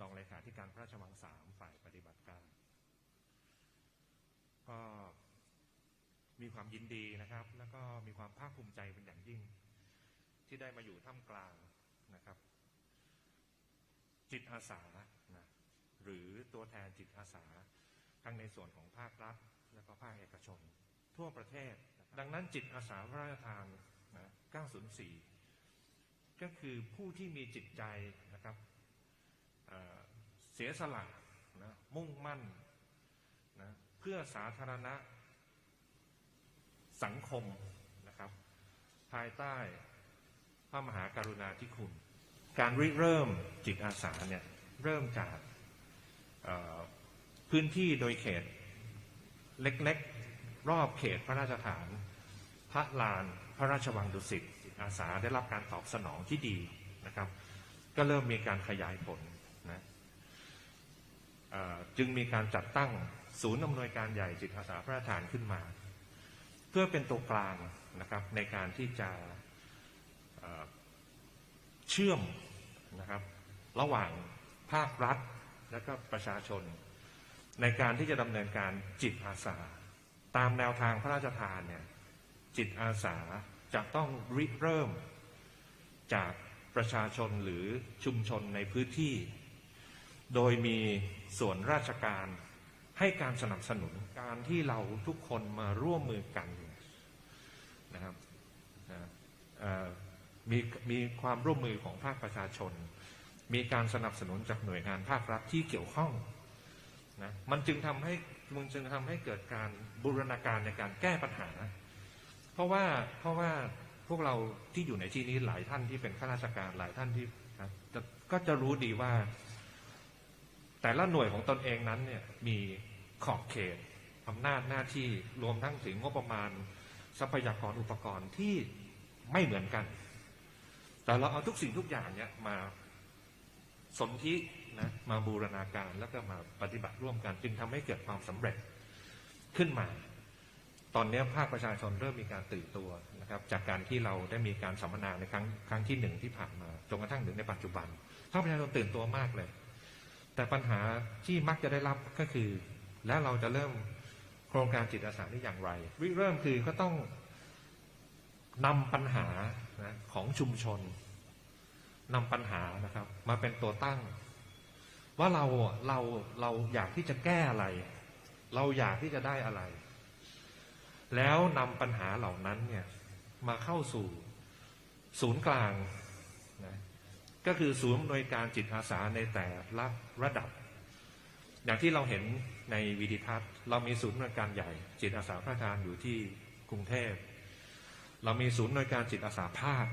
รองเลขาธิการพระราชวังสามฝ่ายปฏิบัติการ ก็มีความยินดีนะครับ แล้วก็มีความภาคภูมิใจเป็นอย่างยิ่ง ที่ได้มาอยู่ท่ามกลางนะครับ จิตอาสานะหรือตัวแทนจิตอาสาทั้งในส่วนของภาครัฐ และก็ภาคเอกชน ทั่วประเทศ ดังนั้นจิตอาสาพระราชทานนะ904 ก็คือผู้ที่มีจิตใจนะครับ เสียสละนะมุ่งมั่นนะเพื่อสาธารณะสังคมนะครับ ภายใต้พระมหากรุณาธิคุณ การริเริ่มจิตอาสาเนี่ยเริ่มจากพื้นที่โดยเขตเล็กๆ รอบเขตพระราชฐาน พระลานพระราชวังดุสิตอาสาได้รับการตอบสนองที่ดีนะครับ ก็เริ่มมีการขยายผล นะจึงมีการจัดตั้งศูนย์อำนวยการใหญ่จิตอาสาพระราชทานขึ้นมา เพื่อเป็นตัวกลางนะครับในการที่จะเอ่อเชื่อมนะครับระหว่างภาครัฐและก็ประชาชน ในการที่จะดำเนินการจิตอาสา ตามแนวทางพระราชทานเนี่ยจิตอาสาจะต้องริเริ่มจากประชาชนหรือชุมชนในพื้นที่ โดยมีส่วนราชการให้การสนับสนุนการที่เราทุกคนมาร่วมมือกันนะครับนะมีมีความร่วมมือของภาคประชาชน มีการสนับสนุนจากหน่วยงานภาครัฐที่เกี่ยวข้องนะมันจึงทำให้มันจึงทำให้เกิดการบูรณาการในการแก้ปัญหา เพราะว่าเพราะว่าพวกเราที่อยู่ในที่นี้หลายท่านที่เป็นข้าราชการหลายท่านที่นะก็จะรู้ดีว่า แต่ละหน่วยของตนเองนั้นเนี่ยมีขอบเขตอำนาจหน้าที่รวมทั้งถึงงบประมาณ ทรัพยากรอุปกรณ์ที่ไม่เหมือนกัน แต่เราเอาทุกสิ่งทุกอย่างเนี่ยมาสนธินะมาบูรณาการแล้วก็มาปฏิบัติร่วมกัน จึงทำให้เกิดความสำเร็จขึ้นมา ตอนนี้ภาคประชาชนเริ่มมีการตื่นตัวนะครับ จากการที่เราได้มีการสัมมนาในครั้งครั้งที่หนึ่งที่ผ่านมาจนกระทั่งถึงในปัจจุบันภาคประชาชนตื่นตัวมากเลย แต่ปัญหาที่มักจะได้รับก็คือ แล้วเราจะเริ่มโครงการจิตอาสาได้อย่างไรริเริ่มคือก็ต้องนำปัญหานะของชุมชนนำปัญหานะครับ มาเป็นตัวตั้ง ว่าเราเราเราอยากที่จะแก้อะไร เราอยากที่จะได้อะไร แล้วนำปัญหาเหล่านั้นเนี่ยมาเข้าสู่ศูนย์กลาง ก็คือศูนย์อำนวยการจิตอาสาในแต่ละระดับ อย่างที่เราเห็นในวิดีทัศน์ เรามีศูนย์อำนวยการใหญ่ จิตอาสาพระราชทานอยู่ที่กรุงเทพ เรามีศูนย์อำนวยการจิตอาสาภาค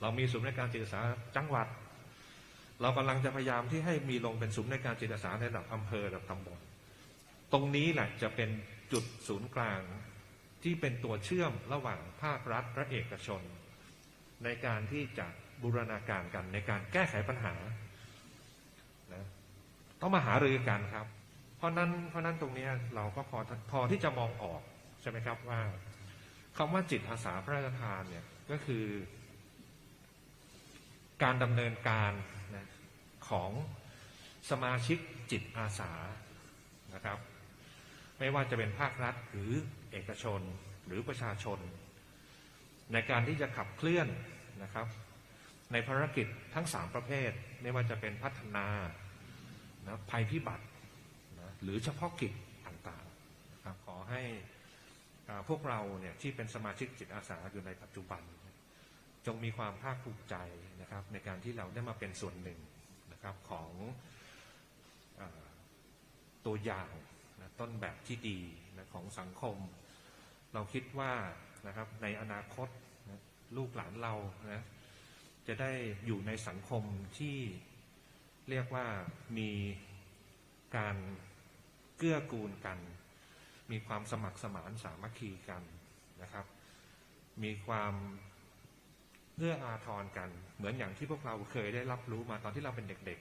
เรามีศูนย์อำนวยการจิตอาสาจังหวัด เรากำลังจะพยายามที่ให้มีลงเป็นศูนย์อำนวยการจิตอาสาในระดับอำเภอระดับตำบลตรงนี้แหละจะเป็นจุดศูนย์กลางที่เป็นตัวเชื่อมระหว่างภาครัฐและเอกชน ในการที่จะบูรณาการกันในการแก้ไขปัญหานะต้องมาหารือกันครับ เพราะนั้นเพราะนั้นตรงนี้เราก็พอพอที่จะมองออกใช่ไหมครับว่าคำว่าจิตอาสาพระราชทานเนี่ยก็คือ การดำเนินการนะของสมาชิกจิตอาสานะครับ ไม่ว่าจะเป็นภาครัฐหรือเอกชนหรือประชาชน ในการที่จะขับเคลื่อนนะครับ ในภารกิจทั้งสามประเภท ไม่ว่าจะเป็นพัฒนานะภัยพิบัตินะหรือเฉพาะกิจต่างๆนะครับขอให้พวกเราเนี่ยที่เป็นสมาชิกจิตอาสาอยู่ในปัจจุบัน จงมีความภาคภูมิใจนะครับ ในการที่เราได้มาเป็นส่วนหนึ่งนะครับของอตัวอย่างนะต้นแบบที่ดีนะของสังคม เราคิดว่า นะครับ ในอนาคตนะลูกหลานเรานะจะได้อยู่ในสังคมที่เรียกว่ามีการเกื้อกูลกัน มีความสมัครสมานสามัคคีกันนะครับ มีความเอื้ออาทรกัน เหมือนอย่างที่พวกเราเคยได้รับรู้มาตอนที่เราเป็นเด็ก